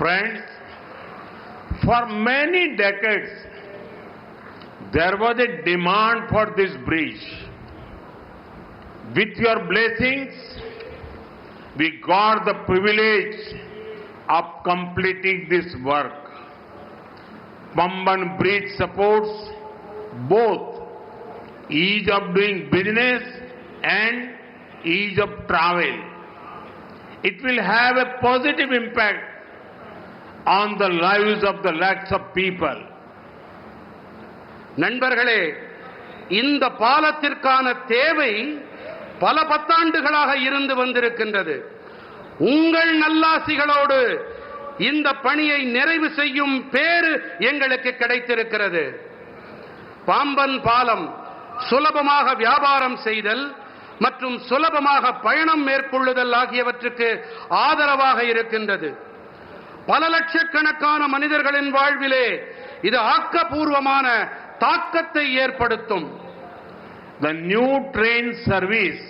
Friends, for many decades, there was a demand for this bridge. With your blessings, we got the privilege of completing this work. Pamban Bridge supports both ease of doing business and ease of travel. It will have a positive impact on the lives of the lakhs of people நண்பர்களே இந்த பாலத்திற்கான தேவை பல பத்தாண்டுகளாக இருந்து வந்திருக்கின்றது. உங்கள் நல்லாசிகளோடு இந்த பணியை நிறைவு செய்யும் பேறு எங்களுக்கு கிடைத்திருக்கிறது. பாம்பன் பாலம் சுலபமாக வியாபாரம் செய்தல் மற்றும் சுலபமாக பயணம் மேற்கொள்ளுதல் ஆகியவற்றுக்கு ஆதரவாக இருக்கின்றது. பல லட்சக்கணக்கான மனிதர்களின் வாழ்விலே இது ஆக்கப்பூர்வமான தாக்கத்தை ஏற்படுத்தும் The new train service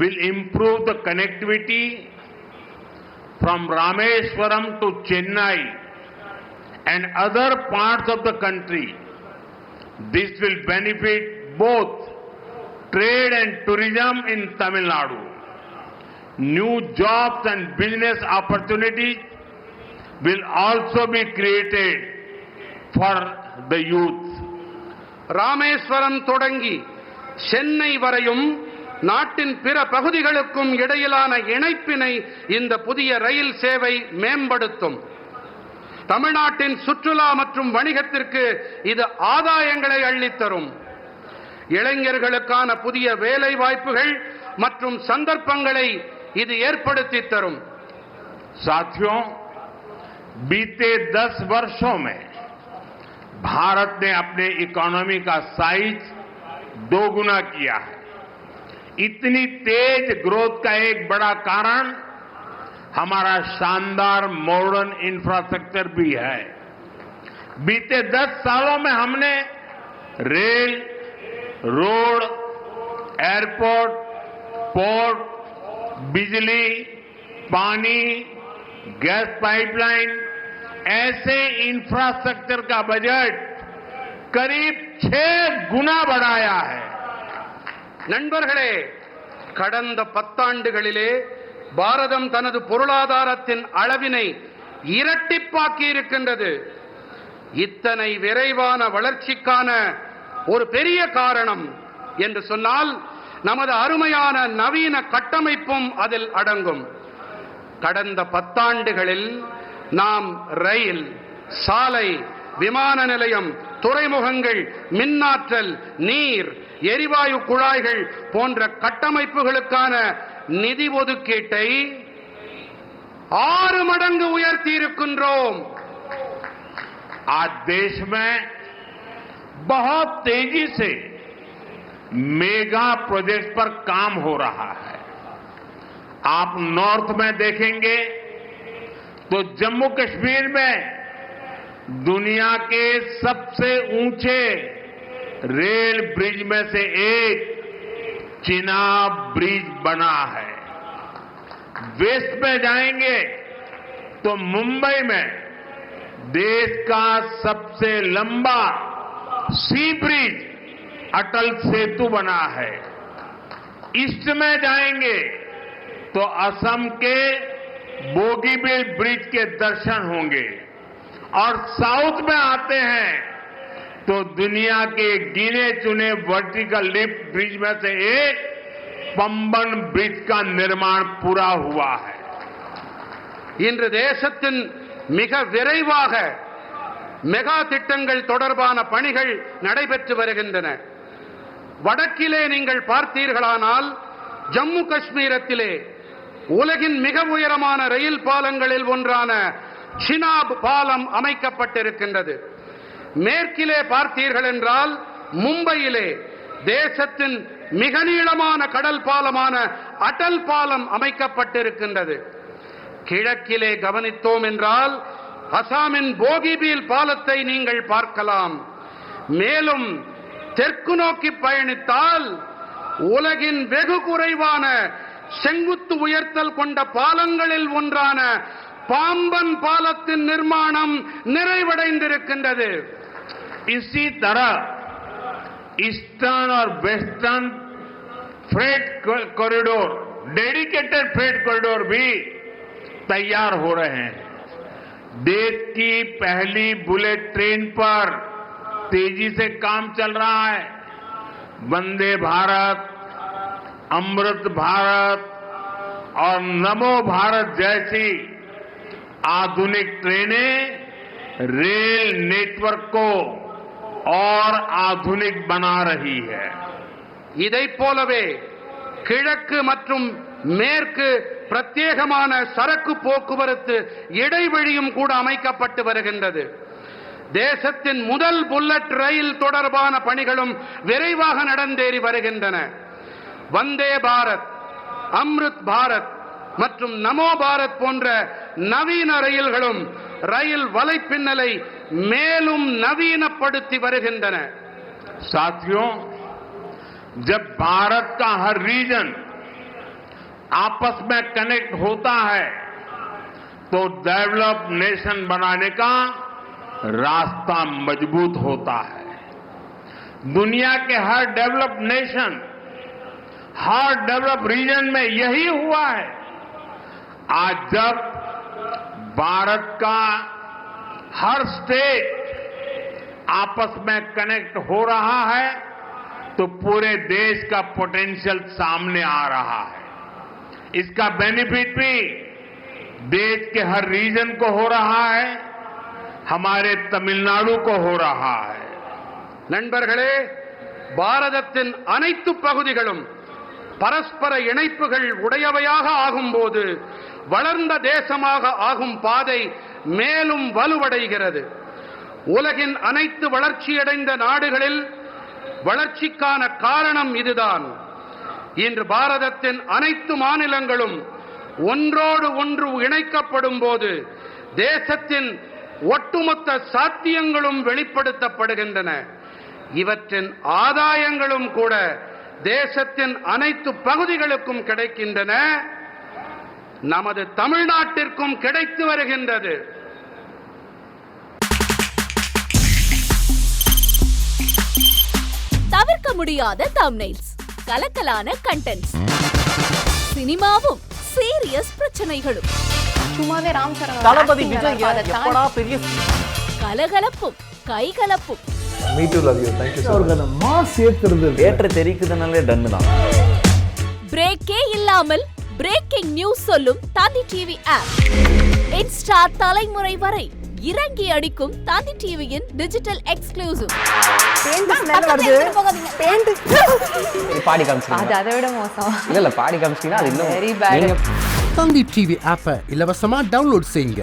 will improve the connectivity from Rameswaram to Chennai and other parts of the country. This will benefit both trade and tourism in Tamil Nadu. New jobs and business opportunities will also be created for the youth. Rameswaram தொடங்கி சென்னை வரையும் நாட்டின் பிற பகுதிகளுக்கும் இடையிலான இணைப்பினை இந்த புதிய ரயில் சேவை மேம்படுத்தும். தமிழ்நாட்டின் சுற்றுலா மற்றும் வணிகத்திற்கு இது ஆதாயங்களை அள்ளித்தரும். இளைஞர்களுக்கான புதிய வேலை வாய்ப்புகள் மற்றும் சந்தர்ப்பங்களை இது ஏற்படுத்தி தரும். சாத்தியம் बीते दस वर्षों में भारत ने अपने इकोनॉमी का साइज़ दोगुना किया है। इतनी तेज ग्रोथ का एक बड़ा कारण हमारा शानदार मॉडर्न इंफ्रास्ट्रक्चर भी है। बीते दस सालों में हमने रेल रोड एयरपोर्ट पोर्ट बिजली, पानी गैस पाइपलाइन ऐसे इंफ्रास्ट्रक्चर का बजट करीब छह गुना बढ़ाया है நண்பர்களே கடந்த பத்தாண்டுகளிலே பாரதம் தனது பொருளாதாரத்தின் அளவினை இரட்டிப்பாக்கி இருக்கின்றது இத்தனை விரைவான வளர்ச்சிக்கான ஒரு பெரிய காரணம் என்று சொன்னால் நமது அருமையான நவீன கட்டமைப்பும் அதில் அடங்கும் கடந்த பத்தாண்டுகளில் நாம் ரயில் சாலை விமான நிலையம் துறைமுகங்கள் மின்னாற்றல் நீர் எரிவாயு குழாய்கள் போன்ற கட்டமைப்புகளுக்கான நிதி ஒதுக்கீட்டை ஆறு மடங்கு உயர்த்தி இருக்கின்றோம் आज देश में बहुत तेजी से मेगा प्रोजेक्ट पर काम हो रहा है आप नॉर्थ में देखेंगे तो जम्मू कश्मीर में दुनिया के सबसे ऊँचे रेल ब्रिज में से एक चिनाब ब्रिज बना है। वेस्ट में जाएँगे तो मुंबई में देश का सबसे लंबा सी ब्रिज अटल सेतु बना है। ईस्ट में जाएँगे तो असम के बोगीबिल ब्रिज के दर्शन होंगे और साउथ में आते हैं तो दुनिया के गिने चुने वर्टिकल लिफ्ट ब्रिज में से एक पंबन ब्रिज का निर्माण पूरा हुआ है இன்று தேசத்தின் மிக விரைவாக மெகா திட்டங்கள் தொடர்பான பணிகள் நடைபெற்று வருகின்றன வடக்கிலே நீங்கள் பார்த்தீர்களானால் ஜம்மு காஷ்மீரத்திலே உலகின் மிக உயரமான ரயில் பாலங்களில் ஒன்றான சினாப் பாலம் அமைக்கப்பட்டிருக்கின்றது. மேற்கிலே பார்த்தீர்கள் என்றால் மும்பையிலே தேசத்தின் மிக நீளமான கடல் பாலமான அடல் பாலம் அமைக்கப்பட்டிருக்கின்றது. கிழக்கிலே கவனித்தோம் என்றால் அசாமின் போகிபீல் பாலத்தை நீங்கள் பார்க்கலாம். மேலும் தெற்கு நோக்கி பயணித்தால் உலகின் வெகு குறைவான செங்குத்து உயர்த்தல் கொண்ட பாலங்களில் ஒன்றான பாம்பன் பாலத்தின் நிர்மாணம் நிறைவடைந்திருக்கின்றது इसी तरह ईस्टर्न और western freight corridor dedicated freight corridor भी तैयार हो रहे हैं देश की पहली बुलेट ट्रेन पर तेजी से काम चल रहा है वंदे भारत अमृत भारत और नमो भारत जैसी आधुनिक ट्रेनें रेल नेटवर्क को और आधुनिक बना रही है இதைப் போலவே கிழக்கு மற்றும் மேற்கு பிரத்யேகமான சரக்கு போக்குவரத்து இடைவெளியும் கூட அமைக்கப்பட்டு வருகின்றது தேசத்தின் முதல் புல்லட் ரயில் தொடர்பான பணிகளும் விரைவாக நடந்தேறி வருகின்றன வந்தே பாரத் அம்ருத் பாரத் மற்றும் நமோ பாரத் போன்ற நவீன ரயில்களும் ரயில் வலைப்பின்னலை மேலும் நவீனப்படுத்தி வருகின்றன साथियों जब भारत का हर रीजन आपस में कनेक्ट होता है तो डेवलप नेशन बनाने का रास्ता मजबूत होता है दुनिया के हर डेवलप नेशन हर डेवलप रीजन में यही हुआ है आज जब भारत का हर स्टेट आपस में कनेक्ट हो रहा है तो पूरे देश का पोटेंशियल सामने आ रहा है इसका बेनिफिट भी देश के हर रीजन को हो रहा है हमारे तमिलनाडु को हो रहा है நண்பர்களே பாரதத்தின் அனைத்து பகுதிகளும் பரஸ்பர இணைப்புகள் உடையவையாக ஆகும்போது வளர்ந்த தேசமாக ஆகும் பாதை மேலும் வலுவடைகிறது. உலகின் அனைத்து வளர்ச்சியடைந்த நாடுகளில் வளர்ச்சிக்கான காரணம் இதுதான். இன்று பாரதத்தின் அனைத்து மாநிலங்களும் ஒன்றோடு ஒன்று இணைக்கப்படும் போது தேசத்தின் ஒட்டுமொத்த சாத்தியங்களும் வெளிப்படுத்தப்படுகின்றன. இவற்றின் ஆதாயங்களும் கூட தேசத்தின் அனைத்து பகுதிகளுக்கும் கிடைக்கின்றன. நமது தமிழ்நாட்டிற்கும் கிடைத்து வருகின்றது. தவிர்க்க முடியாத தம்னைல்ஸ் கலக்கலான கண்டென்ட்ஸ் சினிமாவும் சீரியஸ் பிரச்சனைகளும். சும்மாவே ராம் சரண் தளபதி விஜய் கலகலப்பும் கைகலப்பும். Me too love you thank you so அவருக்கு அந்த மாஸ் ஏத்துறது தேட்டர் தெரிக்குதுனாலே டன்னு தான். பிரேக்கே இல்லாமல் பிரேக்கிங் நியூஸ் சொல்லும் தந்தி டிவி ஆப் இன்ஸ்டா தலைமுறை வரை இறங்கி அடிக்கும் தந்தி டிவியின் டிஜிட்டல் எக்ஸ்க்ளூசிவ். பாடி அது? காமிச்சிட்டீங்க அதை விட மோசம். இல்ல இல்ல பாடி காமிச்சிட்டீங்கன்னா அது இன்னும் Very bad. நீங்க தந்தி டிவி ஆப்பை இலவசமா டவுன்லோட் செய்யுங்க.